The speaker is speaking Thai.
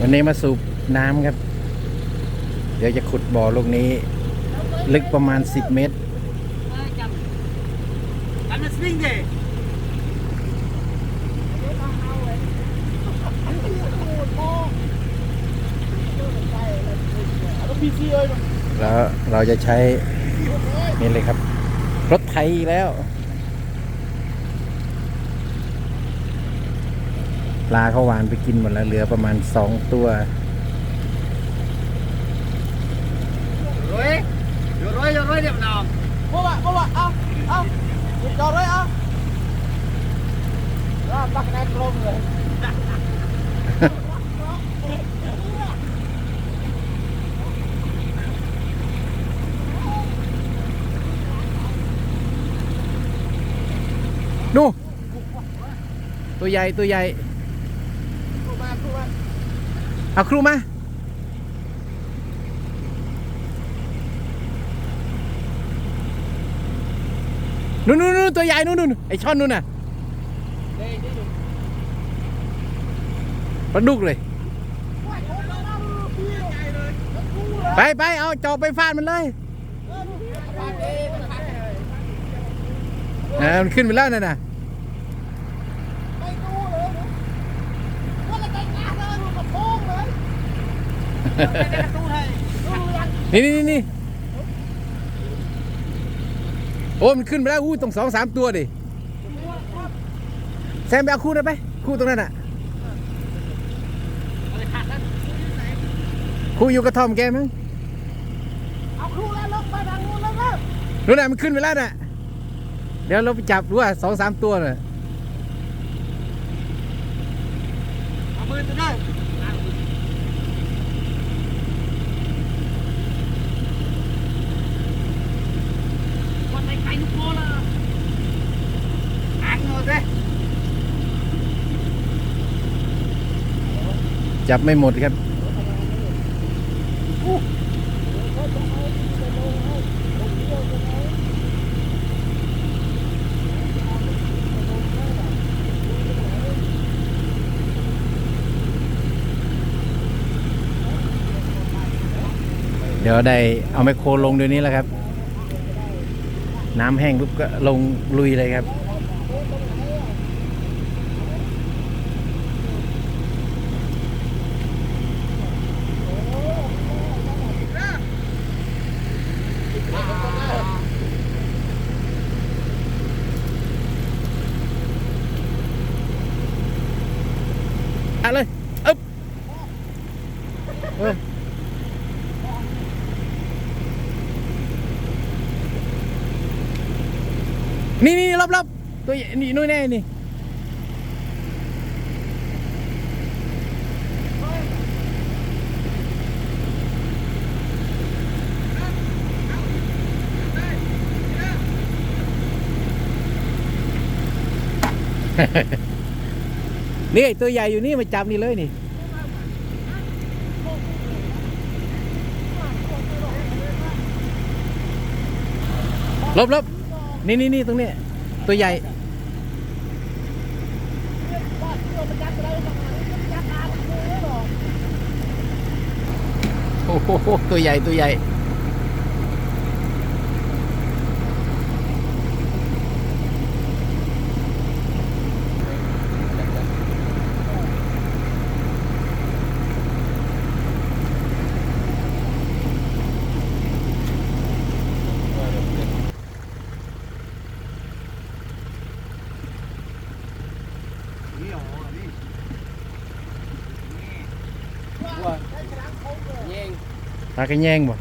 วันนี้มาสูบน้ำครับ เดี๋ยวจะขุดบ่อลูกนี้ ลึกประมาณ 10 เมตรแล้วเราจะใช้นี่เลยครับ รถไถอีกแล้ว ปลาเขาหวานไปกินหมดแล้วเหลือประมาณสองตัวรวยอยู่รวยอยู่รวยเดี๋ยวน้องบ่วะบ่วะเอาเอาจอดร้ยอะล้วปักแน่กรมเลยดูตัวใหญ่ตัวใหญ่ เอาครูมานู่นนู่นนู่นตัวใหญ่นู่นนู่นไอช่อนนู่นน่ะปลาดุกเลย ไปไปเอาจอบไปฟาดมันเลยนะมันขึ้นไปแล้วนั่นน่ะ นี่นี่นี่นี่โอ้มันขึ้นไปแล้วอู้ตรงสองสามตัวดิแซมไปเอาคู่นั้นไป คู่ตรงนั้นอะคู่อยู่กระท่อมแกมั้งเอาครูแล้วลงไปทางนู้นแล้วครับนู่นน่ะมันขึ้นไปแล้วน่ะ เดี๋ยวเราไปจับดูว่าสองสามตัวน่ะเอามือตัวได้วันไหนไก่ลูกโป่งล่ะอ่างหน่อยสิ จับไม่หมดครับเดี๋ยวได้เอาไมโครลงเดี๋ยวนี้แล้วครับ น้ำแห้งปุ๊บก็ลงลุยเลยครับ อะเลยอึ๊บเออนี่นี่รอ นี่ตัวใหญ่อยู่นี่มาจับนี่เลยนี่ ลบลบนี่นี่นี่ตรงนี้ ตัวใหญ่ โอ้โห ตัวใหญ่ ตัวใหญ่ นี่อ๋อนี่ ปลากระแยงบ่